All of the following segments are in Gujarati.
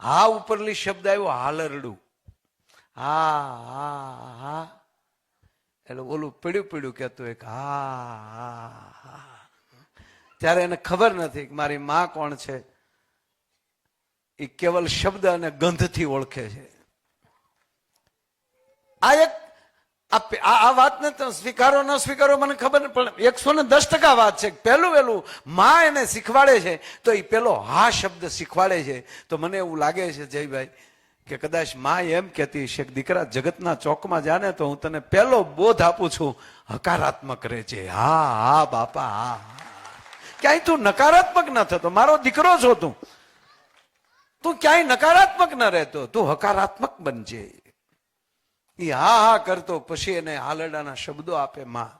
હા ઉપરલી શબ્દ આવ્યો, હાલરડું. હા હા હા. એટલે ઓલું પીડ્યું પીડ્યું કહેતું એક, હા હા ત્યારે એને ખબર નથી કે મારી માં કોણ છે. એ કેવલ શબ્દ અને ગંધથી ઓળખે છે. આ એક આ વાતને તો સ્વીકારો, ન સ્વીકારો મને ખબર પણ એકસો ને દસ ટકા વાત છે. પહેલું વહેલું માં એને શીખવાડે છે, તો એ પેલો હા શબ્દ શીખવાડે છે. તો મને એવું લાગે છે, જયભાઈ, કે કદાચમાં એમ કહેતી છે કે દીકરા, જગતના ચોકમાં જાને તો હું તને પહેલો બોધ આપું છું. હકારાત્મક રહે છે હા હા, બાપા, હા. ક્યાંય તું નકારાત્મક ન થતો. મારો દીકરો છો તું તું ક્યાંય નકારાત્મક ન રહેતો. તું હકારાત્મક બનજે. એ હા હા કરતો, પછી એને હાલરડાના શબ્દો આપે માં.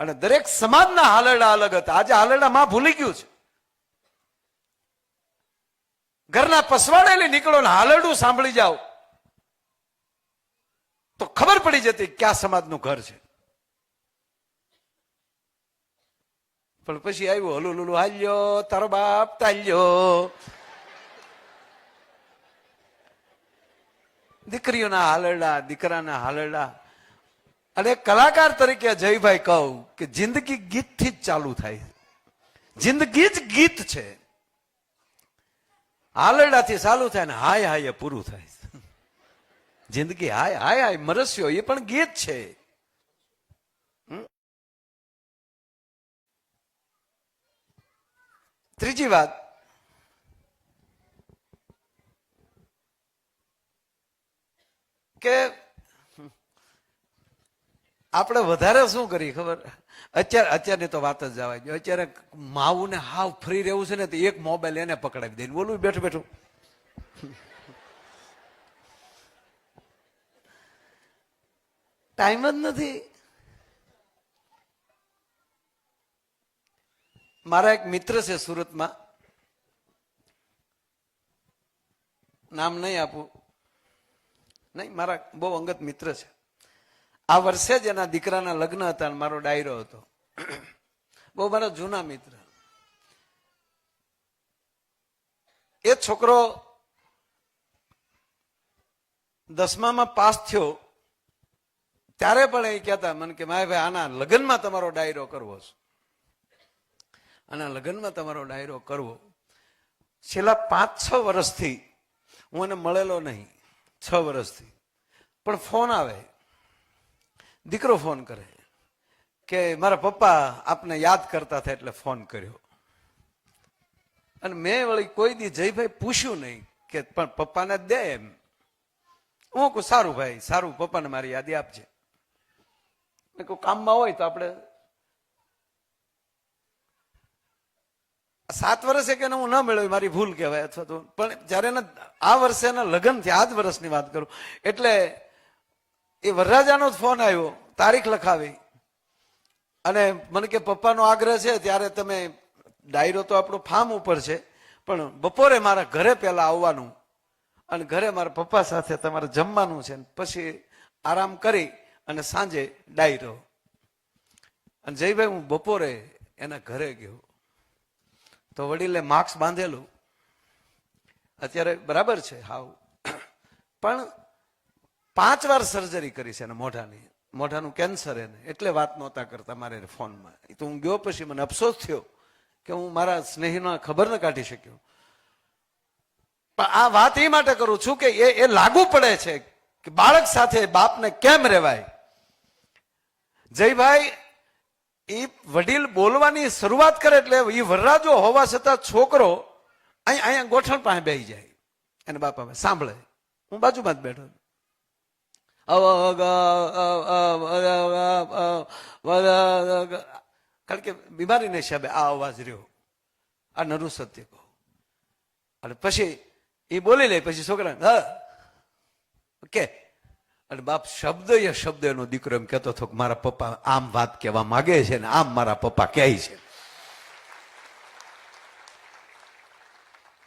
અને દરેક સમાજના હાલરડા અલગ હતા. આજે હાલરડા માં ભૂલી ગયું છે. ઘરના પસવાડેલી નીકળો ને હાલરડું સાંભળી જાઓ. તો ખબર પડી જતી ક્યાં સમાજનું ઘર છે. પણ પછી આવ્યું હલુ લુલુ હાલ્યો, તારો બાપ તાલ્યો. દીકરીઓના હાલરડા, દીકરાના હાલરડા. અને કલાકાર તરીકે જયભાઈ કહું કે જિંદગી ગીતથી જ ચાલુ થાય જિંદગી જ ગીત છે. હાલરડાથી ચાલુ થાય ને હાય હાય પૂરું થાય જિંદગી હાય હાય હાય મરસ્યો, એ પણ ગીત છે? ત્રીજી વાત. કે આપણે વધારે શું કરી ખબર? અત્યારે અત્યારની તો વાત જ જવા દો અત્યારે માવુને હાવ ફ્રી રહેવું છે ને તો એક મોબાઈલ એને પકડાવી દઈને બોલું બેઠું બેઠું. ટાઈમ જ નથી. મારા એક મિત્ર છે સુરતમાં. નામ નહીં આપું. નહીં, મારા બહુ અંગત મિત્ર છે. આ વર્ષે જ એના દીકરાના લગ્ન હતા અને મારો ડાયરો હતો. બહુ મારા જૂના મિત્ર. એ છોકરો દસમામાં પાસ થયો, ત્યારે પણ એ કહેતા મને કે, માય ભાઈ, આના લગ્નમાં તમારો ડાયરો કરવો છે. આના લગ્નમાં તમારો ડાયરો કરવો. છેલ્લા પાંચ છ વર્ષથી હું એને મળેલો નહીં. છ વર્ષથી પણ ફોન આવે. દીકરો ફોન કરે કે મારા પપ્પા આપને યાદ કરતા હતા એટલે ફોન કર્યો. અને મેં વળી કોઈ દી જયભાઈ પૂછ્યું નહીં કે પણ પપ્પાને દે એમ. હું કહું, સારું ભાઈ, સારું, પપ્પાને મારી યાદી આપજે. મેં કહું, કામમાં હોય તો આપણે સાત વર્ષે કે એને હું ન મેળવી મારી ભૂલ કહેવાય અથવા તો. પણ જ્યારે એના આ વર્ષે એના લગ્ન થયા આ જ વર્ષની વાત કરું, એટલે એ વરરાજાનો જ ફોન આવ્યો, તારીખ લખાવી. અને મને કે, પપ્પાનો આગ્રહ છે, ત્યારે તમે ડાયરો તો આપણો ફાર્મ ઉપર છે, પણ બપોરે મારા ઘરે પહેલાં આવવાનું અને ઘરે મારા પપ્પા સાથે તમારે જમવાનું છે. પછી આરામ કરી અને સાંજે ડાયરો. અને જયભાઈ, હું બપોરે એના ઘરે ગયો. તો વડીલે માર્ક્સ બાંધેલું. અત્યારે બરાબર છે હાવ. પણ પાંચ વાર સર્જરી કરી છે એને મોઢાની. મોઢાનું કેન્સર એને. એટલે વાત નહોતા કરતા મારે ફોનમાં. એ તો હું ગયો પછી મને અફસોસ થયો કે હું મારા સ્નેહીનો ખબર ન કાઢી શક્યો. પણ આ વાત એ માટે કરું છું કે એ એ લાગુ પડે છે કે બાળક સાથે બાપને કેમ રહેવાય જયભાઈ એ વડીલ બોલવાની શરૂઆત કરે એટલે એ વરરાજો હોવા છતાં છોકરો અહીંયા અહીંયા ગોઠણ પાસે બેસી જાય એને બાપા સાંભળે હું બાજુમાં જ બેઠો કારણ કે બીમારીને હિસાબે આ અવાજ રહ્યો આ નરુ સત્ય કહો અને પછી એ બોલી લે પછી છોકરા હ કે અને બાપ શબ્દ એ શબ્દ એનો દીકરો એમ કહેતો હતો કે મારા પપ્પા આમ વાત કહેવા માગે છે ને આમ મારા પપ્પા કહે છે.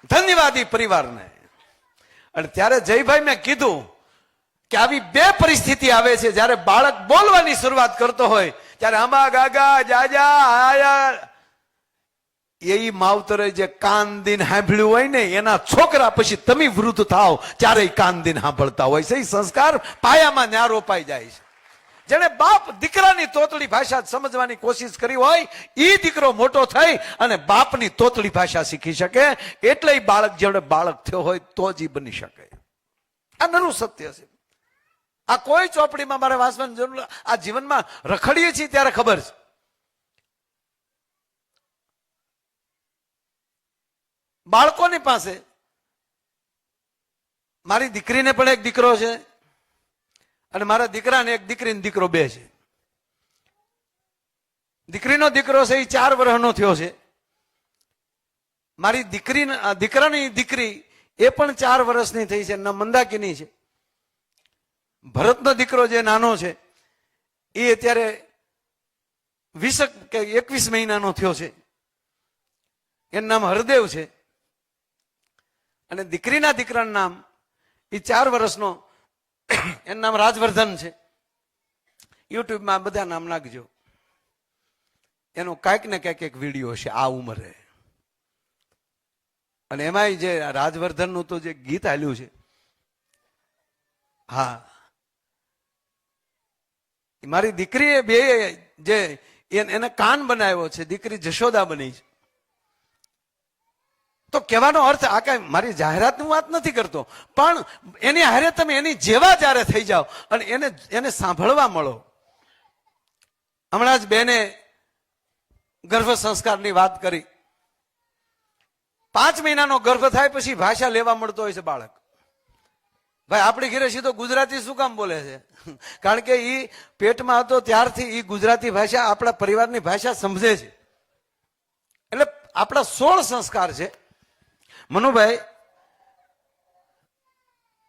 ધન્યવાદ પરિવારને. અને ત્યારે જયભાઈ મેં કીધું કે આવી બે પરિસ્થિતિ આવે છે. જ્યારે બાળક બોલવાની શરૂઆત કરતો હોય, ત્યારે આંબા ગાગા, જાજા, આયા એ માવતરે જે કાન દિન સાંભળ્યું હોય ને, એના છોકરા પછી તમે વૃદ્ધ થાવ ત્યારે કાન દિન સાંભળતા હોય છે. એ સંસ્કાર પાયામાં ન્યા રોપાઈ જાય છે. જેને બાપ દીકરાની તોતળી ભાષા સમજવાની કોશિશ કરી હોય એ દીકરો મોટો થઈ અને બાપની તોતળી ભાષા શીખી શકે. એટલે બાળક જેવડે બાળક થયો હોય, તો જ એ બની શકે. આ નરું સત્ય છે. આ કોઈ ચોપડીમાં મારે વાંચવાની જરૂર આ જીવનમાં રખડીએ છીએ ત્યારે ખબર છે. બાળકોની પાસે. મારી દીકરીને પણ એક દીકરો છે અને મારા દીકરાને એક દીકરીને દીકરો બે છે. દીકરીનો દીકરો છે એ ચાર વર્ષનો થયો છે. મારી દીકરી દીકરાની દીકરી એ પણ ચાર વર્ષની થઈ છે ન મંદાકીની છે. ભરતનો દીકરો જે નાનો છે, એ અત્યારે વીસ કે એકવીસ મહિનાનો થયો છે. એનું નામ હરદેવ છે. અને દીકરીના દીકરાનું નામ એ ચાર વર્ષનો એનું નામ રાજવર્ધન છે. યુટ્યુબમાં બધા નામ નાખજો. એનો કાંઈક ને કાંઈક એક વીડિયો છે આ ઉંમરે. અને એમાંય જે રાજવર્ધનનું તો જે ગીત આવ્યું છે. હા. મારી દીકરીએ બે જે એને કાન બનાવ્યો છે, દીકરી જશોદા બની છે. તો કહેવાનો અર્થ આ કઈ મારી જાહેરાતની વાત નથી કરતો. પણ એની હારે તમે એની જેવા જ્યારે થઈ જાઓ અને એને એને સાંભળવા મળો. હમણાં જ બેને ગર્ભ સંસ્કારની વાત કરી. પાંચ મહિનાનો ગર્ભ થાય પછી ભાષા લેવા મળતો હોય છે બાળક. ભાઈ, આપણી ઘરે સીધો ગુજરાતી શું કામ બોલે છે? કારણ કે એ પેટમાં હતો ત્યારથી એ ગુજરાતી ભાષા આપણા પરિવારની ભાષા સમજે છે. એટલે આપણા સોળ સંસ્કાર છે. મનુભાઈ,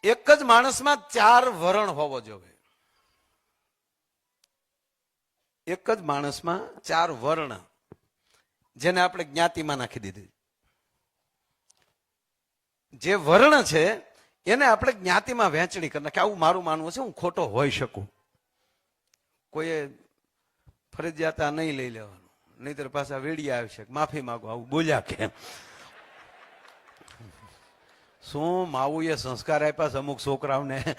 એક જ માણસમાં ચાર વરણ હોવો જોઈએ. એક જ માણસમાં ચાર વર્ણ, જેને આપણે જ્ઞાતિમાં નાખી દીધી. જે વર્ણ છે, એને આપણે જ્ઞાતિમાં વહેંચણી કરી નાખી. આવું મારું માનવું છે, હું ખોટો હોઈ શકું. કોઈએ ફરજિયાત નહીં લઈ લેવાનું. નહીતર પાછા વેડિયા શકે માફી માગો, આવું બોલ્યા કેમ? શું માવુએ સંસ્કાર આપ્યા અમુક છોકરાઓને?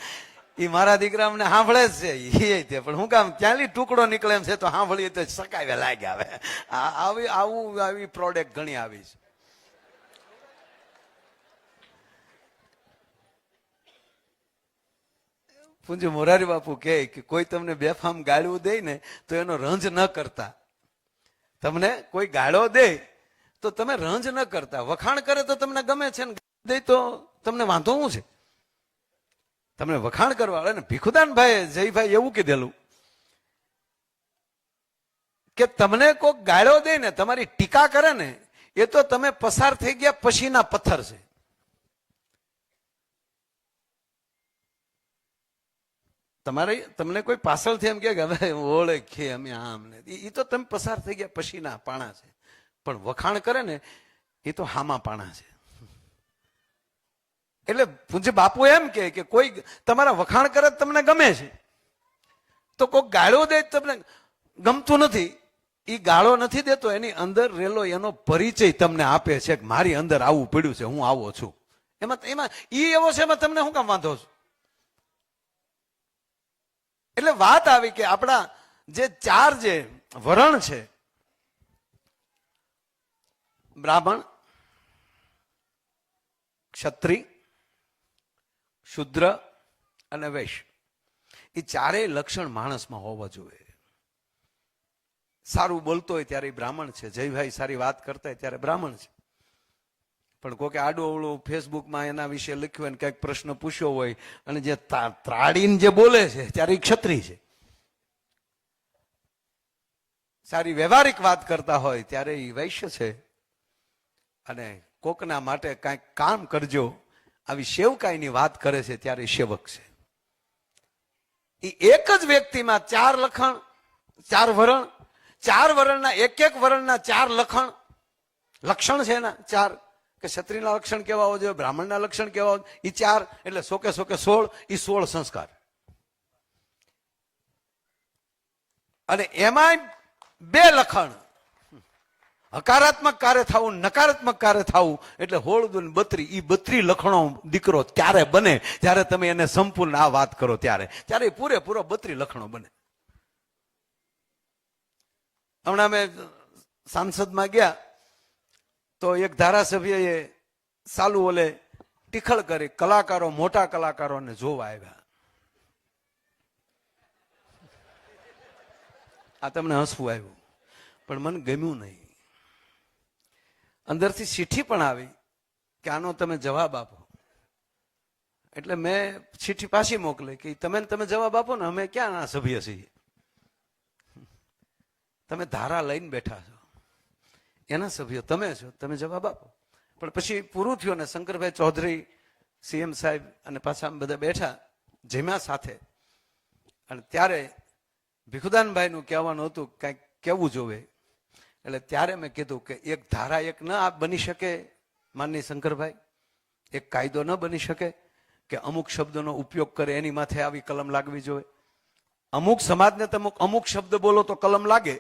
એ મારા દીકરાઓને સાંભળે જ છે એ તે પણ હું કામ ક્યાંથી ટુકડો નીકળે છે તો સાંભળીએ તો સકાવે લાગે આવે આવી, આવું, આવી પ્રોડક્ટ ઘણી આવી છે. પૂંજ મોરારી બાપુ કે કોઈ તમને બેફામ ગાળવું દે ને તો એનો રંજ ન કરતા. તમને કોઈ ગાળો દે તો તમે રંજ ન કરતા. વખાણ કરે તો તમને ગમે છે ને દે તો તમને વાંધો શું છે? તમને વખાણ કરવા અને ભીખુદાનભાઈ જયભાઈ એવું કીધેલું કે તમને કોઈક ગાળો દે ને, તમારી ટીકા કરે ને, એ તો તમે પસાર થઈ ગયા પછીના પથ્થર છે. તમારે તમને કોઈ પાછળથી એમ કે હવે ઓળખીએ અમે આમ ને એ તો તમે પસાર થઈ ગયા પછીના પાણા છે. પણ વખાણ કરે ને, એ તો હામા પાણા છે. એટલે પૂજ્ય બાપુ એમ કે કે કોઈ તમારા વખાણ કરે તમને ગમે છે. તો કોઈ ગાળો દે તમને ગમતું નથી. એ ગાળો નથી દેતો, એની અંદર રેલો એનો પરિચય તમને આપે છે કે મારી અંદર આવું પડ્યું છે, હું આવો છું. એમાં એમાં એ એવો છે એમાં તમને શું કામ વાંધો છું? એટલે વાત આવી કે આપણા જે ચાર જે વરણ છે, બ્રાહ્મણ, ક્ષત્રિય શુદ્ર અને વૈશ્ય એ ચારેય લક્ષણ માણસમાં હોવા જોઈએ. સારું બોલતો હોય ત્યારે બ્રાહ્મણ છે. જયભાઈ સારી વાત કરતા હોય ત્યારે બ્રાહ્મણ છે. પણ કોકે આડું અવળું ફેસબુકમાં એના વિશે લખ્યું હોય કંઈક પ્રશ્ન પૂછ્યો હોય અને જે ત્રાડીને જે બોલે છે ત્યારે ક્ષત્રિય છે. સારી વ્યવહારિક વાત કરતા હોય ત્યારે એ વૈશ્ય છે. અને કોકના માટે કાંઈક કામ કરજો. આવી સેવકાઈની વાત કરે છે ત્યારે સેવક છે. એ એક જ વ્યક્તિમાં ચાર લખણ, ચાર વરણ, ચાર વરણના એક એક વરણના ચાર લખણ, લક્ષણ છે એના ચાર, કે ક્ષત્રિયના લક્ષણ કેવા હોવા જોઈએ, બ્રાહ્મણના લક્ષણ કેવા હોય એ ચાર એટલે સોકે સોકે સોળ એ સોળ સંસ્કાર. અને એમાં બે લખણ હકારાત્મક કાર્ય થવું, નકારાત્મક કાર્ય થવું, એટલે હોળદુન બત્રી એ બત્રી લખણો દીકરો ત્યારે બને, જ્યારે તમે એને સંપૂર્ણ આ વાત કરો ત્યારે. ત્યારે એ પૂરેપૂરો બત્રી લખણો બને. હમણાં અમે સાંસદમાં ગયા, તો એક ધારાસભ્યએ સાલુ ઓલે ટીખળ કરી, કલાકારો, મોટા કલાકારોને જોવા આવ્યા. આ તમને હસવું આવ્યું, પણ મને ગમ્યું નહીં. અંદરથી ચીઠી પણ આવી કે આનો તમે જવાબ આપો. એટલે મેં ચીઠી પાછી મોકલી કે તમે તમે જવાબ આપો ને અમે ક્યાં ના સભ્ય છીએ? તમે ધારા લઈને બેઠા છો. એના સભ્યો તમે છો, તમે જવાબ આપો. પણ પછી પૂરું થયું ને શંકરભાઈ ચૌધરી, સીએમ સાહેબ અને પાછા બધા બેઠા જમ્યા સાથે. અને ત્યારે ભીખુદાનભાઈનું કહેવાનું હતું કંઈક કેવું જોવે. એટલે ત્યારે મેં કીધું કે એક ધારા એક ન બની શકે, માનની શંકરભાઈ. એક કાયદો ન બની શકે કે અમુક શબ્દોનો ઉપયોગ કરે એની માથે આવી કલમ લાગવી જોઈએ. અમુક સમાજને તમે અમુક શબ્દ બોલો તો કલમ લાગે.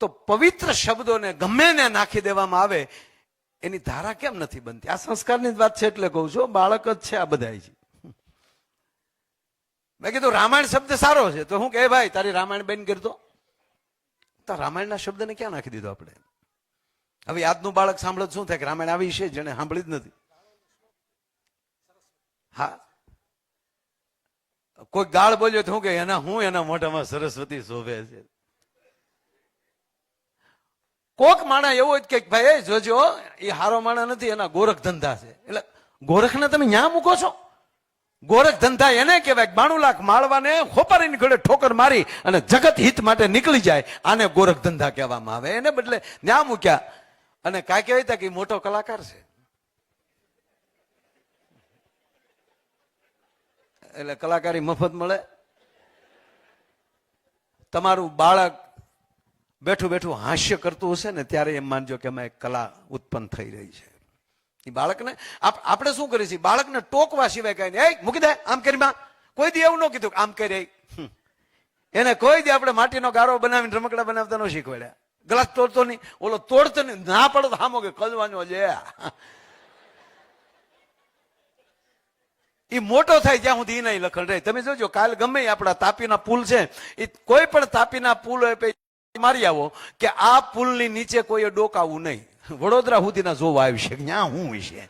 તો પવિત્ર શબ્દોને ગમે ને નાખી દેવામાં આવે, એની ધારા કેમ નથી બનતી? આ સંસ્કારની જ વાત છે એટલે કહું છું, બાળક જ છે આ બધા મેં કીધું, રામાયણ શબ્દ સારો છે. તો હું કે ભાઈ, તારી રામાયણ બેન કરતો તો રામાયણના શબ્દને ક્યાં નાખી દીધો આપણે? હવે આજનું બાળક સાંભળત શું થાય કે રામાયણ આવી છે જેને સાંભળી જ નથી. હા? કોઈ ગાળ બોલ્યો તો હું કે એના, હું એના મોઢામાં સરસ્વતી શોભે છે. કોક માણા એવો જ કે, ભાઈ જોજો, એ હારો માણા નથી, એના ગોરખ ધંધા છે. એટલે ગોરખને તમે ન્યા મૂકો છો? ગોરખ ધંધા એને કહેવાય બાણું લાખ માળવાને ખોપારીની ઘડે ઠોકર મારી અને જગત હિત માટે નીકળી જાય. આને ગોરખ ધંધા કહેવામાં આવે. એને બદલે ન્યા મૂક્યા. અને કાંઈ કહેવાય કે મોટો કલાકાર છે. એટલે કલાકારી મફત મળે. તમારું બાળક બેઠું બેઠું હાસ્ય કરતું હશે ને, ત્યારે એમ માનજો કે એમાં કલા ઉત્પન્ન થઈ રહી છે. એ બાળકને આપ- આપણે શું કરીએ છીએ? બાળકને ટોકવા સિવાય કઈ નહીં. મૂકી દે, આમ કરી કોઈ દી એવું ન કીધું આમ કરી. એને કોઈ દી આપણે માટીનો ગારો બનાવીને રમકડા બનાવતા ન શીખવાડ્યા. ગ્લાસ તોડતો નહીં. ઓલો તોડતો નહીં. ના પડો તો કે કલવાનો લે એ મોટો થાય જ્યાં સુધી નહીં લખણ રહે. તમે જોજો, કાલ ગમે આપણા તાપીના પુલ છે. એ કોઈ પણ તાપીના પુલ મારી આવો કે આ પુલની નીચે કોઈએ ડોકાવું નહીં. વડોદરા સુધીના જોવા આવી છે. ત્યાં હું છે?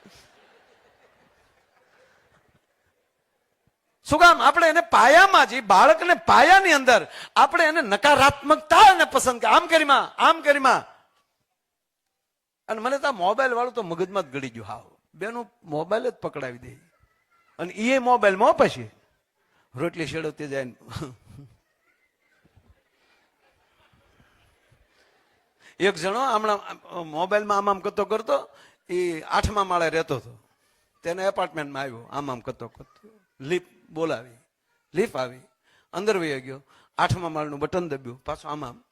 શું કામ? આપણે એને પાયામાં જ બાળકને પાયાની અંદર આપણે એને નકારાત્મકતા પસંદ આમ કરીમાં આમ કરીમાં અને મને તો મોબાઈલ વાળું તો મગજમાં જ ગળી ગયું. હાવ. બેનું મોબાઈલ જ પકડાવી દે. અને એ મોબાઈલમાં પછી. રોટલી શેડવતી જાય ને. એક જણો હમણાં મોબાઈલમાં આમ આમ કરતો કરતો એ આઠમા માળે રહેતો હતો. તેને એપાર્ટમેન્ટમાં આવ્યો, આમ આમ કરતો કરતો. લીપ બોલાવી લીપ આવી. અંદર વહી ગયો, આઠમા માળનું બટન દબ્યું પાછું આમ આમ.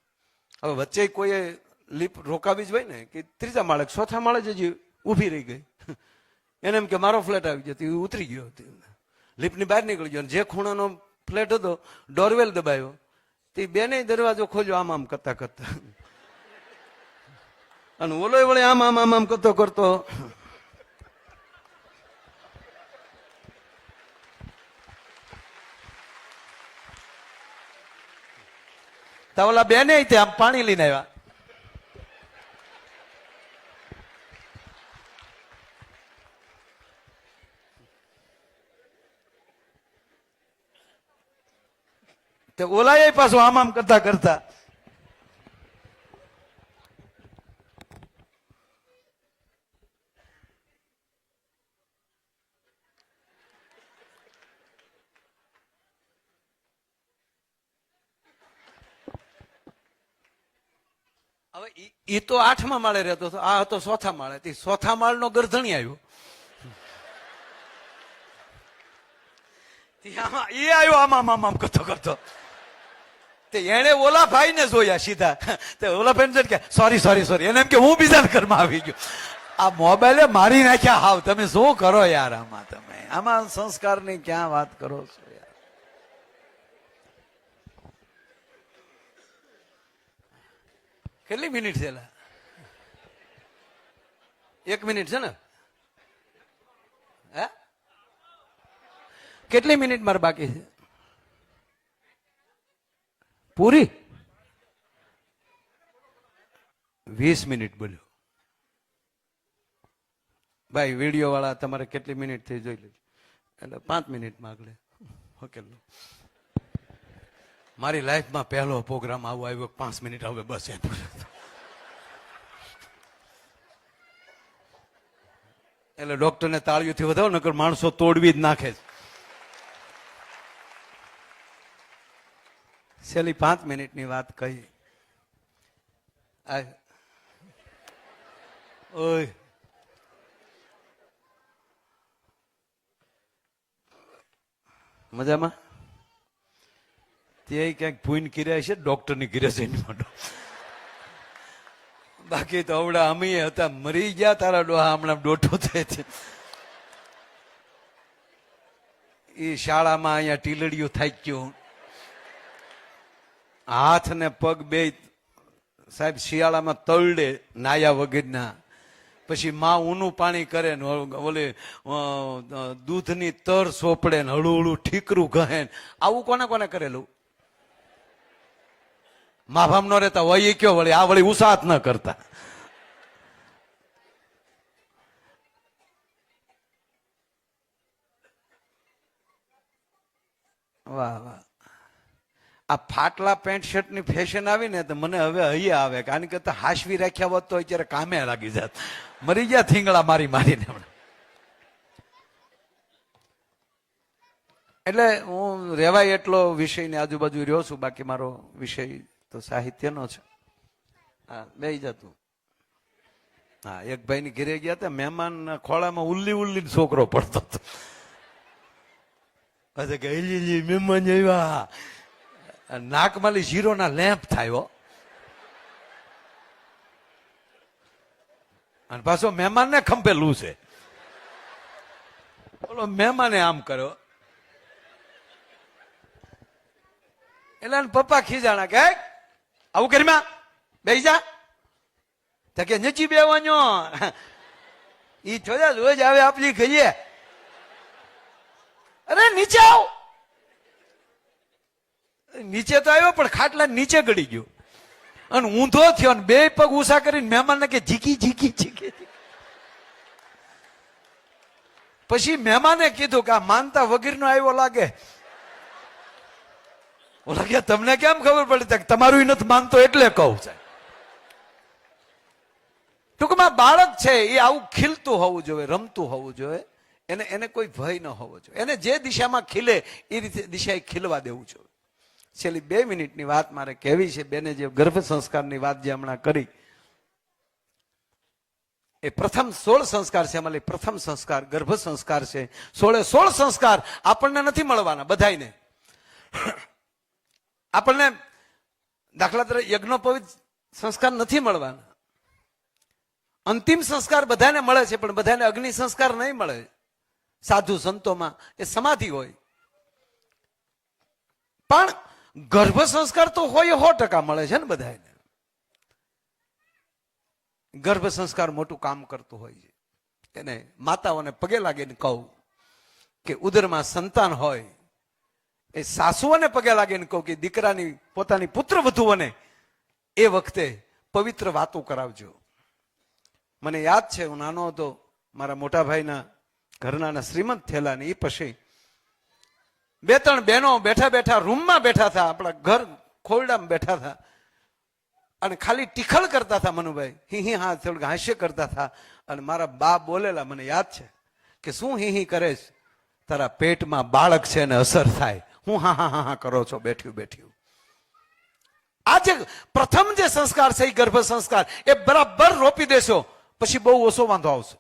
હવે વચ્ચે કોઈએ લીપ રોકાવી જ હોય ને, કે ત્રીજા માળે, ચોથા માળે જ હજી ઊભી રહી ગઈ. એને એમ કે મારો ફ્લેટ આવી ગયો એ ઉતરી ગયો લીપની બહાર નીકળી ગયો જે ખૂણાનો ફ્લેટ હતો ડોરવેલ દબાયો. તે બેને દરવાજો ખોલ્યો, આમ આમ કરતા કરતા. અને ઓલો વળે આમ આમ આમ આમ કરતો કરતો. તવલા બેને આમ પાણી લઈને આવ્યા. તે ઓલાએ પાછું આમ આમ કરતા કરતા હવે ઈ તો આઠમા માળે રહેતો હતો. આ હતો ચોથા માળે. તે ચોથા માળનો ગરધણી આવ્યો. એ આવ્યો આમ આમ આમ કરતો કરતો. તે એણે ઓલા ભાઈને જોયા સીધા. તે ઓલા ભાઈ કે સોરી સોરી સોરી એને એમ કે, હું બીજા ઘરમાં આવી ગયો. આ મોબાઈલે મારી નાખ્યા હાવ. તમે શું કરો યાર આમાં તમે? આમાં સંસ્કારની ક્યાં વાત કરો છો યાર કેટલી મિનિટ છે એક મિનિટ છે ને? હે? કેટલી મિનિટ મારે બાકી છે? પૂરી? વીસ મિનિટ બોલ્યો. ભાઈ વીડિયો વાળા તમારે કેટલી મિનિટ થઈ જોઈ લેજો. એટલે પાંચ મિનિટ માગલે ઓકે મારી લાઈફમાં પહેલો પ્રોગ્રામ આવો આવ્યો, પાંચ મિનિટ હવે બસ એમ. એટલે ડોક્ટરને તાળીઓથી વધાવો નકર માણસો તોડવી જ નાખે છેલ્લી પાંચ મિનિટની વાત કહી. ઓય. મજામાં? તે ક્યાંક ભૂઈન કિર્યા છે, ડોક્ટરની કિર્યા છે, એની માટે બાકી તો હવડા અમે હતા, મરી ગયા તારા ડોહા, હમણાં ડોઠો થાય છે. એ શાળામાં અહીંયા ટીલડીયું થાય ગયું. હાથ ને પગ બે, સાહેબ, શિયાળામાં તળડે નાયા વગરના. પછી માં ઊનું પાણી કરે ને ઓલે દૂધની તર સોપડે ને હળું હળું ઠીકરું ગહે આવું કોને કોને કરેલું? માભામ નો રહેતા હોય એ કયો વળી? આ વળી ઉસાત ન કરતા. વાહ વાહ. આ ફાટલા પેન્ટ શર્ટની ફેશન આવી ને તો મને હવે અહીંયા આવે કારણ કે હાશવી રાખ્યા હોત તો અત્યારે કામે લાગી જાત. મરી ગયા થીંગડા મારી મારીને હમણાં. એટલે હું રેવાય એટલો વિષયની આજુબાજુ રહ્યો છું, બાકી મારો વિષય તો સાહિત્યનો છે. હા બે જતું હા એક ભાઈ ની ઘરે ગયા હતા મહેમાન ખોળામાં ઉલ્લી ઉલ્લી છોકરો પડતો હતો. પછી કે હિલી મહેમાન આવ્યા. નાકમાલી ઝીરોના લેમ્પ થાય અને પાછો મહેમાનને ખંભેલું છે. બોલો મહેમાને આમ કર્યો. એટલે પપ્પા ખીજાણા કે "હે, આવું કરી બે જા. તો કે નચી બેવાનો એ જોયા રોજ આવે આપણી કહીએ અરે નીચે આવ. નીચે તો આવ્યો પણ ખાટલા નીચે ગળી ગયો. અને ઊંધો થયો અને બે પગ ઉષા કરીને મહેમાનને કે ઝીકી ઝીકી ઝીકી. પછી મહેમાને કીધું કે આ માનતા વગીરનો આવ્યો લાગે. ઓલા કે, તમને કેમ ખબર પડી? તમારું નથી માનતો એટલે કહું છે. ટૂંકમાં બાળક છે, એ આવું ખીલતું હોવું જોઈએ, રમતું હોવું જોઈએ. એને એને કોઈ ભય ન હોવો જોઈએ. એને જે દિશામાં ખીલે, એ રીતે દિશાએ ખીલવા દેવું જોઈએ. છેલ્લી બે મિનિટની વાત મારે કહેવી છે, બેને જે ગર્ભ સંસ્કારની વાત જે હમણાં કરી, એ પ્રથમ સોળ સંસ્કાર છે, એમાં પ્રથમ સંસ્કાર, ગર્ભ સંસ્કાર છે. સોળે સોળ સંસ્કાર આપણને નથી મળવાના, બધાયને. આપણને દાખલા તરીકે યજ્ઞોપવિત સંસ્કાર નથી મળવાના. અંતિમ સંસ્કાર બધાને મળે છે, પણ બધાને અગ્નિ સંસ્કાર નહીં મળે. સાધુ સંતોમાં એ સમાધિ હોય. પણ ગર્ભ સંસ્કાર તો હોય સો ટકા મળે છે ને બધાને ગર્ભ સંસ્કાર મોટું કામ કરતું હોય છે. એને માતાઓને પગે લાગીને કહું કે ઉદરમાં સંતાન હોય એ સાસુઓને પગે લાગીને કહું કે દીકરાની, પોતાની પુત્ર વધુઓને એ વખતે પવિત્ર વાતો કરાવજો. મને યાદ છે, હું નાનો હતો, મારા મોટા ભાઈના ઘરનાના શ્રીમંત થયેલા ને એ પછી બે ત્રણ બહેનો બેઠા બેઠા રૂમમાં બેઠા હતા આપણા ઘર ખોરડામાં બેઠા હતા અને ખાલી ટીખળ કરતા હતા મનુભાઈ, હી હી હા થોડુંક હાસ્ય કરતા હતા અને મારા બા બોલેલા, મને યાદ છે કે શું હી હી કરે તારા પેટમાં બાળક છે ને અસર થાય. હું હા હા હા હા કરો છો, બેઠ્યું બેઠ્યું. આ જે પ્રથમ જે સંસ્કાર છે એ ગર્ભ સંસ્કાર, એ બરાબર રોપી દેશો, પછી બહુ ઓછો વાંધો આવશે.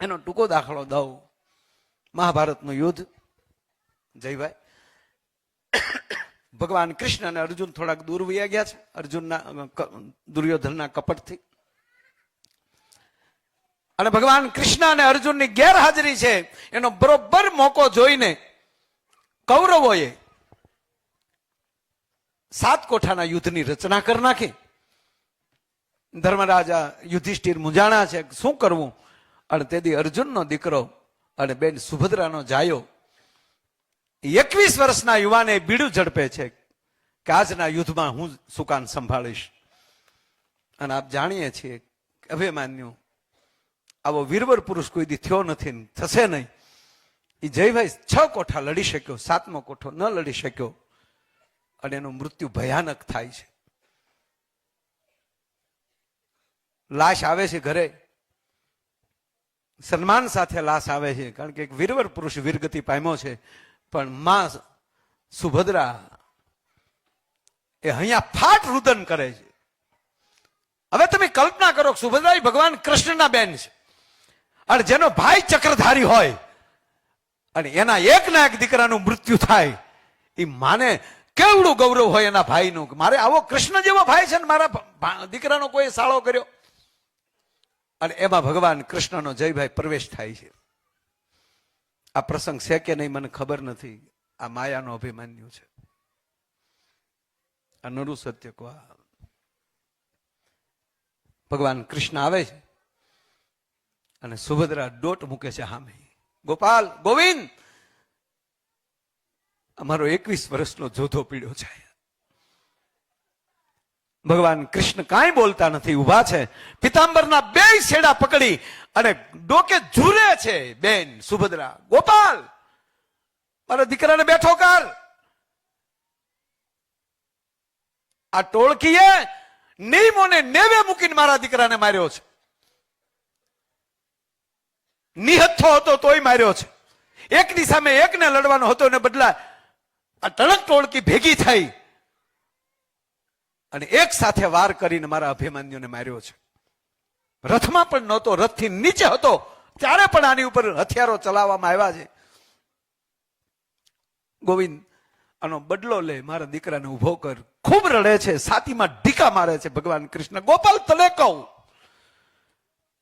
એનો ટૂંકો દાખલો દઉં. મહાભારતનું યુદ્ધ. જયભાઈ ભગવાન કૃષ્ણ અને અર્જુન થોડાક દૂર વયા ગયા છે. અર્જુનના દુર્યોધનના કપટથી. અને ભગવાન કૃષ્ણ અને અર્જુનની ગેરહાજરી છે. એનો બરોબર મોકો જોઈને કૌરવોએ સાત કોઠાના યુદ્ધની રચના કરી નાખી. ધર્મરાજા યુધિષ્ઠિર મૂંઝાણા છે, શું કરવું? અને તેથી અર્જુનનો દીકરો અને બેન સુભદ્રાનો જાયો. એકવીસ વર્ષના યુવાને બીડું ઝડપે છે કે આજના યુદ્ધમાં હું સુકાન સંભાળીશ. અને આપ જાણીએ છીએ અભિમાન્યુ, આવો વીરવર પુરુષ કોઈ દી થયો નથી થશે નહીં. એ જયભાઈ છ કોઠા લડી શક્યો, સાતમો કોઠો ન લડી શક્યો. અને એનું મૃત્યુ ભયાનક થાય છે. લાશ આવે છે ઘરે. સન્માન સાથે લાશ આવે છે, કારણ કે એક વીરવર પુરુષ વીરગતિ પામ્યો છે. પણ માં સુભદ્રા એ અહીંયા ફાટ રુદન કરે છે. હવે તમે કલ્પના કરો સુભદ્રા ભગવાન કૃષ્ણના બેન છે. અને જેનો ભાઈ ચક્રધારી હોય અને એના એક ના એક દીકરાનું મૃત્યુ થાય, એ માને કેવડું ગૌરવ હોય એના ભાઈનું મારે આવો કૃષ્ણ જેવો ભાઈ છે ને મારા દીકરાનો કોઈ સાળો કર્યો. અને એમાં ભગવાન કૃષ્ણનો જયભાઈ પ્રવેશ થાય છે. આ પ્રસંગ છે કે નહીં મને ખબર નથી. આ માયાનો અભિમાન્યુ છે. આ નરુ સત્ય કહો. ભગવાન કૃષ્ણ આવે છે અને સુભદ્રા ડોટ મૂકે છે સામે ગોપાલ, ગોવિંદ! અમારો એકવીસ વર્ષનો જોધો પીડ્યો છે ભગવાન કૃષ્ણ કાંઈ બોલતા નથી ઊભા છે. પિતાંબરના બે છેડા પકડી અને ડોકે ઝૂરે છે, બેન સુભદ્રા. ગોપાલ, મારા દીકરાને બેઠો કર. આ ટોળકીએ નિયમોને નેવે મૂકીને મારા દીકરાને માર્યો છે. નિહત્થો હતો તોય માર્યો છે. એકની સામે એકને લડવાનો હતો ને બદલા આ ટણક ટોળકી ભેગી થઈ અને એક સાથે વાર કરીને મારા અભિમાન્યુને માર્યો છે. રથમાં પણ નહોતો, રથથી નીચે હતો. ત્યારે પણ આની ઉપર હથિયારો ચલાવવામાં આવ્યા છે. ગોવિંદ, આનો બદલો લે, મારા દીકરાને ઊભો કર. ખૂબ રડે છે, સાતીમાં ઢીકા મારે છે ભગવાન કૃષ્ણ. ગોપાલ, તને કહું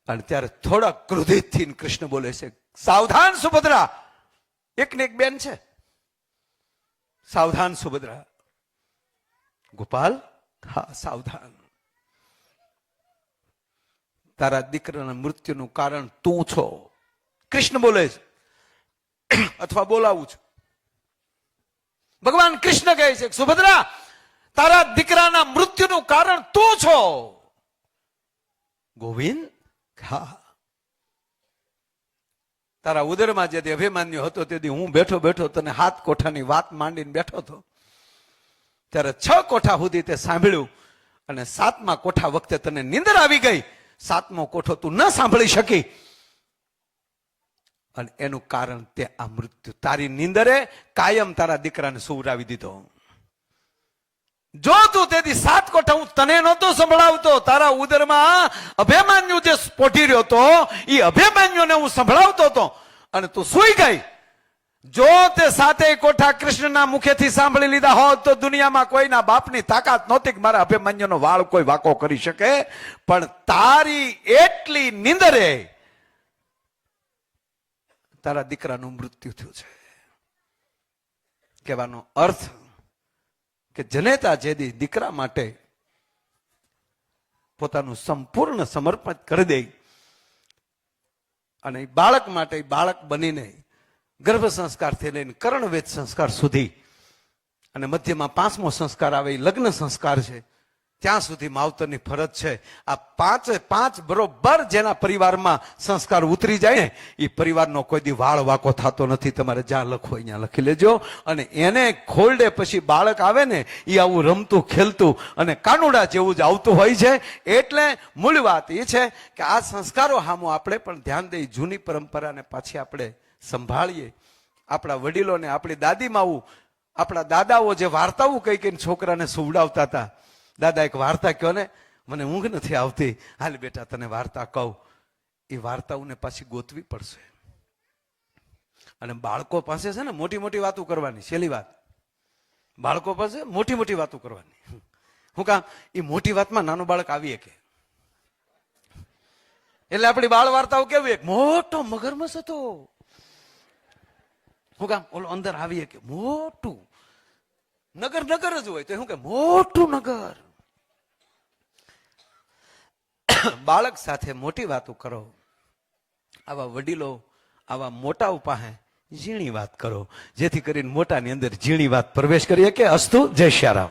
અને ત્યારે થોડા ક્રોધિત થઈને કૃષ્ણ બોલે છે, સાવધાન, સુભદ્રા. એક ને એક બેન છે. સાવધાન, સુભદ્રા. ગોપાલ? હા, સાવધાન. તારા દીકરાના મૃત્યુનું કારણ તું છો. કૃષ્ણ બોલે છે. અથવા બોલાવું છું. ભગવાન કૃષ્ણ કહે છે, સુભદ્રા, તારા દીકરાના મૃત્યુનું કારણ તું છો. ગોવિંદ હા. તારા ઉદરમાં જેથી અભિમાન્યુ હતો તેથી હું બેઠો બેઠો તને હાથ કોઠાની વાત માંડીને બેઠો હતો. ત્યારે છ કોઠા સુધી તે સાંભળ્યું અને સાતમા કોઠા વખતે તને નીંદર આવી ગઈ. સાતમો કોઠો તું ન સાંભળી શકી. અને એનું કારણ તે આ મૃત્યુ. તારી નીંદરે કાયમ તારા દીકરાને સુવરાવી દીધો. જો તું તેથી સાત કોઠા હું તને નહોતો સંભળાવતો, તારા ઉદરમાં અભિમાન્યુ જે પોઢી રહ્યો હતો એ અભિમાન્યુને હું સંભળાવતો હતો. અને તું સુઈ ગઈ. જો તે સાતે કોઠા કૃષ્ણના મુખેથી સાંભળી લીધા હોત તો દુનિયામાં કોઈના બાપની તાકાત નહોતી કે મારા અભિમાન્યુનો વાળ કોઈ વાકો કરી શકે. પણ તારી એટલી નિંદરે તારા દીકરાનું મૃત્યુ થયું છે. કહેવાનો અર્થ કે જનેતા જેદી દીકરા માટે પોતાનું સંપૂર્ણ સમર્પણ કરી દે અને બાળક માટે બાળક બનીને ગર્ભ સંસ્કારથી લઈને કર્ણવેદ સંસ્કાર સુધી અને મધ્યમાં પાંચમો સંસ્કાર આવે એ લગ્ન સંસ્કાર છે. ત્યાં સુધી માવતરની ફરજ છે. આ પાંચે પાંચ બરોબર જેના પરિવારમાં સંસ્કાર ઉતરી જાય ને એ પરિવારનો કોઈ દી વાળ વાકો થતો નથી. તમારે જ્યાં લખો અહીંયા લખી લેજો. અને એને ખોલડે પછી બાળક આવે ને એ આવું રમતું ખેલતું અને કાનુડા જેવું જ આવતું હોય છે. એટલે મૂળ વાત એ છે કે આ સંસ્કારો સામો આપણે પણ ધ્યાન દઈ જૂની પરંપરાને પાછી આપણે સંભાળીએ. આપણા વડીલોને, આપણી દાદીમાવું આપણા દાદાઓ જે વાર્તાઓ કઈ કહીને છોકરાને સુવડાવતા હતા દાદા એક વાર્તા કહો ને, મને ઊંઘ નથી આવતી. હાલ બેટા તને વાર્તા કહું. એ વાર્તાઓને પાછી ગોતવી પડશે. અને બાળકો પાસે છે ને મોટી મોટી વાતો કરવાની, છેલ્લી વાત. બાળકો પાસે મોટી મોટી વાતો કરવાની. હું કામ એ મોટી વાતમાં નાનું બાળક આવી કે એટલે આપણી બાળ વાર્તાઓ કેવી એક? મોટો મગરમસ હતો. હું કામ, ઓલો અંદર આવીએ કે મોટું. નગર નગર જ હોય તો શું કે? મોટું નગર. બાળક સાથે મોટી વાતો કરો. આવા વડીલો, આવા મોટા પાસે ઝીણી વાત કરો. જેથી કરીને મોટાની અંદર ઝીણી વાત પ્રવેશ કરીએ કે અસ્તુ જય શ્યારામ.